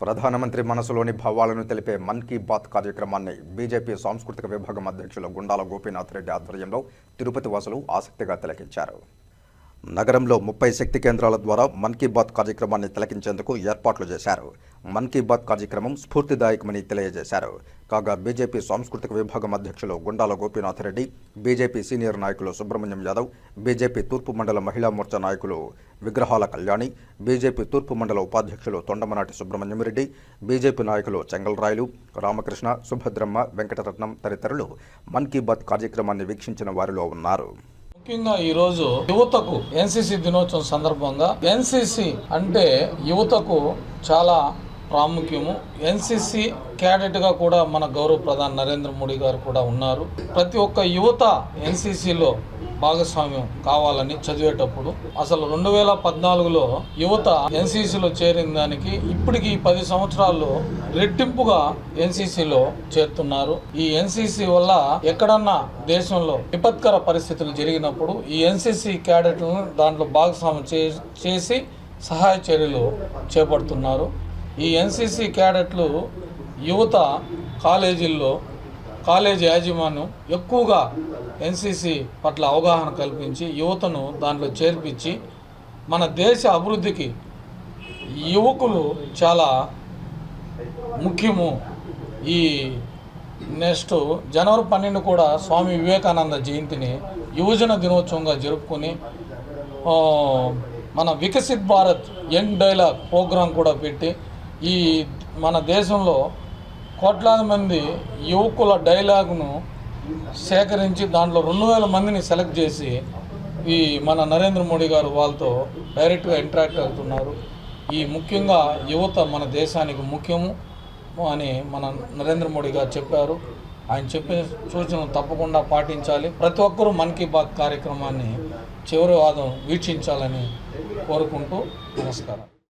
ప్రధానమంత్రి మనసులోని భావాలను తెలిపే మన్ కీ బాత్ కార్యక్రమాన్ని బీజేపీ సాంస్కృతిక విభాగం అధ్యక్షులు గుండాల గోపీనాథ్ రెడ్డి ఆధ్వర్యంలో తిరుపతి వాసులు ఆసక్తిగా తిలకించారు. నగరంలో ముప్పై శక్తి కేంద్రాల ద్వారా మన్ కీ బాత్ కార్యక్రమాన్ని తిలకించేందుకు ఏర్పాట్లు చేశారు. మన్ కీ బాత్ కార్యక్రమం స్ఫూర్తిదాయకమని తెలియజేశారు. కాగా బీజేపీ సాంస్కృతిక విభాగం అధ్యక్షులు గుండాల గోపీనాథ్ రెడ్డి బీజేపీ సీనియర్ నాయకులు సుబ్రహ్మణ్యం యాదవ్ బీజేపీ తూర్పు మండల మహిళా మోర్చా నాయకులు విగ్రహాల కళ్యాణి బీజేపీ తూర్పు మండల ఉపాధ్యక్షులు తొండమనాటి సుబ్రహ్మణ్యం రెడ్డి బీజేపీ నాయకులు చెంగల్రాయలు రామకృష్ణ సుభద్రమ్మ వెంకటరత్నం తదితరులు మన్ కీ బాత్ కార్యక్రమాన్ని వీక్షించిన వారిలో ఉన్నారు. ముఖ్యంగా ఈరోజు యువతకు ఎన్సిసి దినోత్సవం సందర్భంగా ఎన్సీసీ అంటే యువతకు చాలా ప్రాముఖ్యము. ఎన్సిసి క్యాడెట్గా కూడా మన గౌరవ ప్రధాని నరేంద్ర మోడీ గారు కూడా ఉన్నారు. ప్రతి ఒక్క యువత ఎన్సిసిలో భాగస్వామ్యం కావాలని చదివేటప్పుడు అసలు రెండు వేల పద్నాలుగులో యువత ఎన్సీసీలో చేరిన దానికి ఇప్పటికి పది సంవత్సరాల్లో రెట్టింపుగా ఎన్సీసీలో చేరుతున్నారు. ఈ ఎన్సీసీ వల్ల ఎక్కడన్నా దేశంలో విపత్కర పరిస్థితులు జరిగినప్పుడు ఈ ఎన్సీసీ క్యాడెట్లను దాంట్లో భాగస్వామ్యం చే- చేసి సహాయ చర్యలు చేపడుతున్నారు. ఈ ఎన్సీసీ క్యాడెట్లు యువత కాలేజీల్లో కాలేజీ యాజమాన్యం ఎక్కువగా ఎన్సీసీ పట్ల అవగాహన కల్పించి యువతను దాంట్లో చేర్పించి మన దేశ అభివృద్ధికి యువకులు చాలా ముఖ్యము. ఈ నెక్స్ట్ జనవరి పన్నెండు కూడా స్వామి వివేకానంద జయంతిని యువజన దినోత్సవంగా జరుపుకొని మన Viksit Bharat young dialogue programme కూడా పెట్టి ఈ మన దేశంలో కోట్లాది మంది యువకుల డైలాగును సేకరించి దాంట్లో రెండు వేల మందిని సెలెక్ట్ చేసి ఈ మన నరేంద్ర మోడీ గారు వాళ్ళతో డైరెక్ట్గా ఇంటరాక్ట్ అవుతున్నారు. ఈ ముఖ్యంగా యువత మన దేశానికి ముఖ్యము అని మన నరేంద్ర మోడీ గారు చెప్పారు. ఆయన చెప్పిన సూచనలు తప్పకుండా పాటించాలి. ప్రతి ఒక్కరూ మన్ కీ బాత్ కార్యక్రమాన్ని చివరి వాదం వీక్షించాలని కోరుకుంటూ నమస్కారం.